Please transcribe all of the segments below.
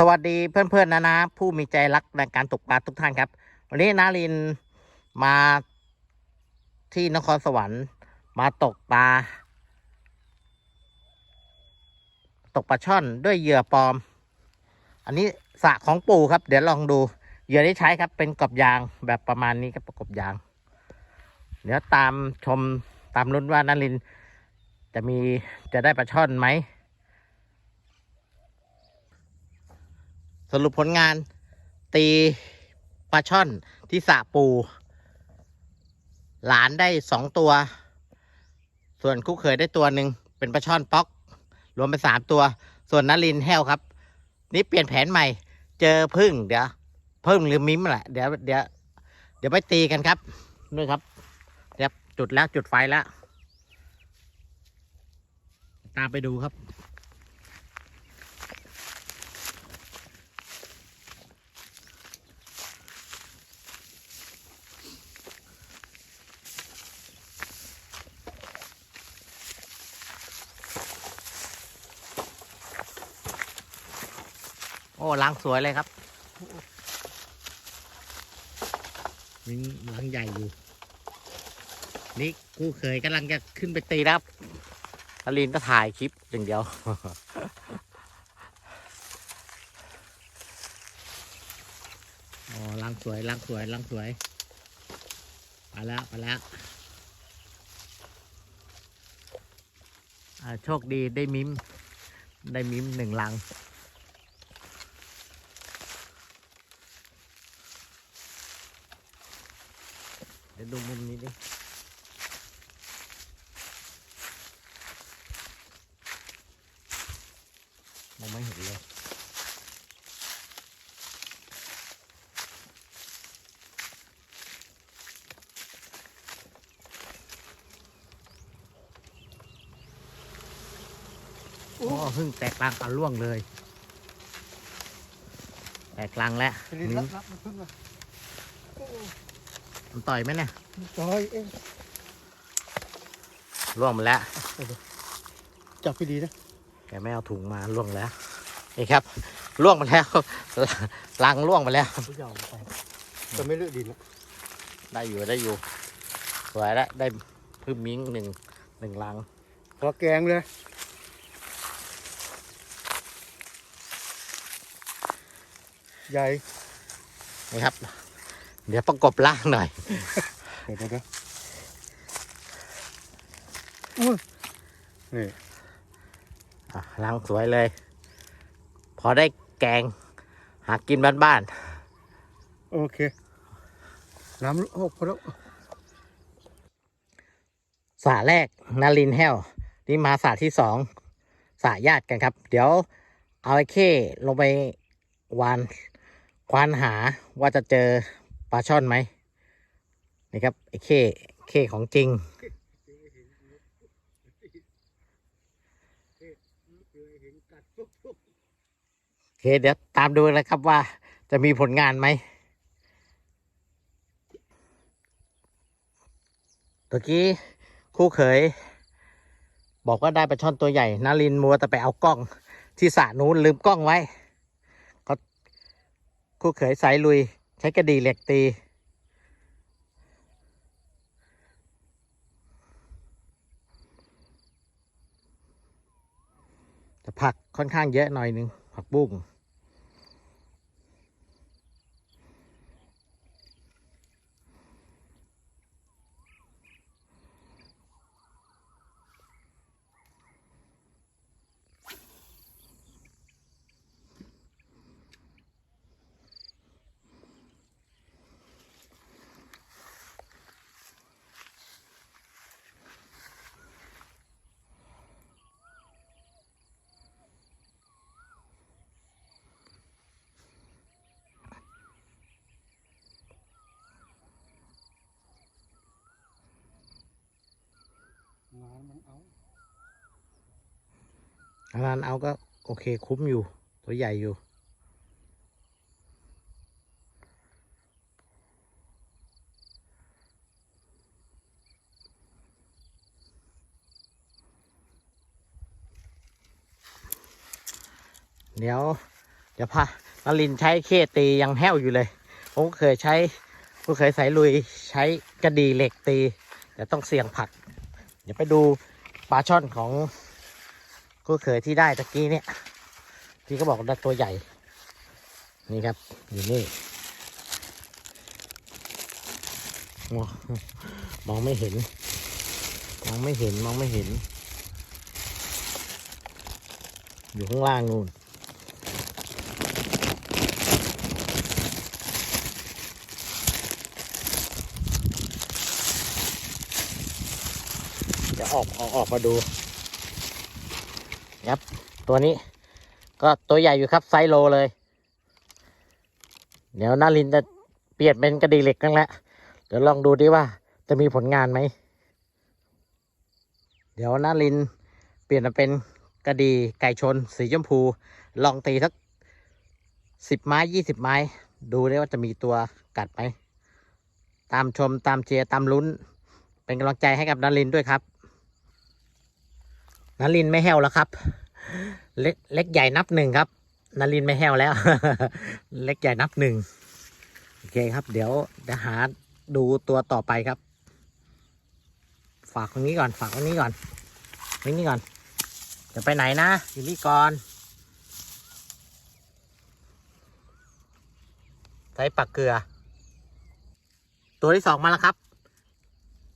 สวัสดีเพื่อนๆนะนะ ผู้มีใจรักในการตกปลาทุกท่านครับ วันนี้นารินมาที่นครสวรรค์ มาตกปลา ตกปลาช่อนด้วยเหยื่อปลอม อันนี้สระของปู่ครับ เดี๋ยวลองดูเหยื่อที่ใช้ครับ เป็นกบยางแบบประมาณนี้ครับกบยาง เดี๋ยวตามชมตามลุ้นว่านารินจะมีจะได้ปลาช่อนไหม สรุปผลงาน ตีปลาช่อนที่สะปู หลานได้สองตัว ส่วนคู่เขยได้ตัวหนึ่งเป็นปลาช่อนป๊อก รวมเป็นสามตัว ส่วนนลินแห้วครับ นี่เปลี่ยนแผนใหม่ เจอพึ่งเดี๋ยวพึ่งหรือมิ้มแหละเดี๋ยวเดี๋ยวเดี๋ยวไปตีกันครับนู่ครับเดี๋ยวจุดแล้วจุดไฟแล้ว ตามไปดูครับ อ้ล้างสวยเลยครับนี่ล้างใหญ่อยู่ นี่กูเคยกำลังจะขึ้นไปตีแล้วครับอลินก็ถ่ายคลิปอย่างเดียว อ๋อล้างสวยล้างสวยล้างสวยไปแล้วไปแล้วอ่าโชคดีได้มิม ได้มิมหนึ่งลัง เดี๋ยวดูมุมนี้ดิมองไม่เห็นเลยโอ้เพิ่งแตกกลางเอาล่วงเลย แตกกลางแล้วไปลิ้นนิ้รัวบรับมันพึ่งมาโอ้ มันต่อยไหมเนี่ยจอยเองล่วงมาแล้ว จับไปดีนะ แกไม่เอาถุงมาล่วงแล้วนี่ครับล่วงมาแล้วลังล่วงมาแล้วผู้ยาวไปจะไม่เลือกดินละได้อยู่ได้อยู่สวยแล้วได้พึ่งมิ้งหนึ่งหนึ่งลังพอแกงเลยใหญ่ นี่ครับ เดี๋ยวประกบล่างหน่อย เดี๋ยวเดี๋ยวเดี๋ยวอุ้ยนี่อะลังสวยเลย พอได้แกง หากินบ้านโอเค น้ำโอ้พอแล้วๆสระแรกนารินแห้ว นี่มาสระที่สองสระญาติกันครับ เดี๋ยวเอาไอ้เข้ลงไปวานควานหาว่าจะเจอป ลาช่อนไหมนี่ครับไอ้เข้เข้ของจริง โอเคเดี๋ยวตามดูเลยครับว่าจะมีผลงานไหมตะกี้คู่เขย บอกว่าได้ปลาช่อนตัวใหญ่นารินมัวแต่ไปเอากล้องที่สระนู้นลืมกล้องไว้ก็คู่เขยสายลุย ใช้กระดีเหล็กตี แต่ผักค่อนข้างเยอะหน่อยหนึงผักบุ้งานมันเอา อั นนั้นเอาก็โอเคคุ้มอยู่ ตัวใหญ่อยู่ เดี๋ยว เดี๋ยวพานลินใช้เคตียังแห้วอยู่เลย ผมก็เคยใช้ผมเคยใส่ลุยใช้กระดีเหล็กตี เดี๋ยวต้องเสี่ยงผัก เดี๋ยวไปดูปลาช่อนของ กูเคยที่ได้ตะกี้เนี่ย ที่เขาบอกว่าตัวใหญ่ นี่ครับ อยู่นี่มองไม่เห็น มองไม่เห็นมองไม่เห็น อยู่ข้างล่างนู่นเดี๋ยวออกออกออกมาดู ครับ ตัวนี้ ก็ตัวใหญ่อยู่ครับไซส์โลเลย เดี๋ยวนารินจะเปลี่ยนเป็นกระดีเหล็กนั่นแหละเดี๋ยวลองดูดิว่าจะมีผลงานไหม เดี๋ยวนารินเปลี่ยนมาเป็นกระดีไก่ชน สีชมพู ลองตีสักสิบไม้ยี่สิบไม้ ดูได้ว่าจะมีตัวกัดไหม ตามชมตามเชียร์ตามลุ้น เป็นกำลังใจให้กับนารินด้วยครับ นารินไม่แห้วแล้วครับ เล็กเล็กใหญ่นับหนึ่งครับนารินไม่แห้วแล้ว เล็กใหญ่นับหนึ่งโอเคครับ เดี๋ยวเดี๋ยวหาดูตัวต่อไปครับ ฝากตรงนี้ก่อน ฝากตรงนี้ก่อนไว้นี่ก่อนจะไปไหนนะอยู่นี่ก่อนใส่ปักเกลือ ตัวที่สองมาแล้วครับ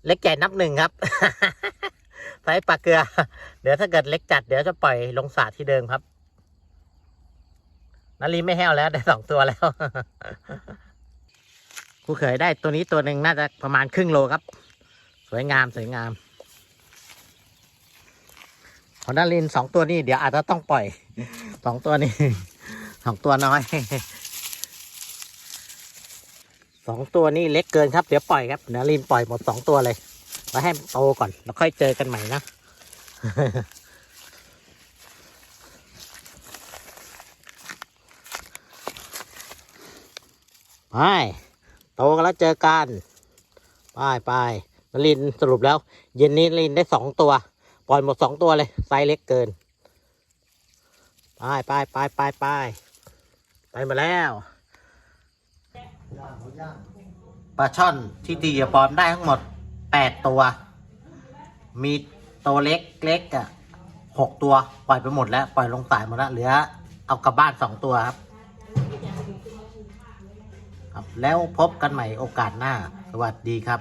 เล็กใหญ่นับหนึ่งครับ ไซส์ปลาเกลือ เดี๋ยวถ้าเกิดเล็กจัดเดี๋ยวจะปล่อยลงสระที่เดิมครับนาลีไม่แห้วแล้วได้สองตัวแล้วครูเขยได้ตัวนี้ตัวหนึ่งน่าจะประมาณครึ่งโลครับ สวยงามสวยงาม ของนารินสองตัวนี้เดี๋ยวอาจจะต้องปล่อยสองตัวนี้สองตัวน้อยสองตัวนี้เล็กเกินครับ เดี๋ยวปล่อยครับนารินปล่อยหมดสองตัวเลย ไว้ให้มันโตก่อนแล้วค่อยเจอกันใหม่นะไปโตกันแล้วเจอกันไปไปนลินสรุปแล้ว เย็นนี้ลินได้สองตัว ปล่อยหมดสองตัวเลย ไซส์เล็กเกิน ไปไปไปไปไปไปมาแล้วปลาช่อนที่ตีเหยื่อปลอมได้ทั้งหมด แปดตัว มีตัวเล็กเล็กอะหกตัวปล่อยไปหมดแล้ว ปล่อยลงสายหมดแล้วเหลือ เอากลับบ้านสองตัวครับครับ แล้วพบกันใหม่โอกาสหน้า สวัสดีครับ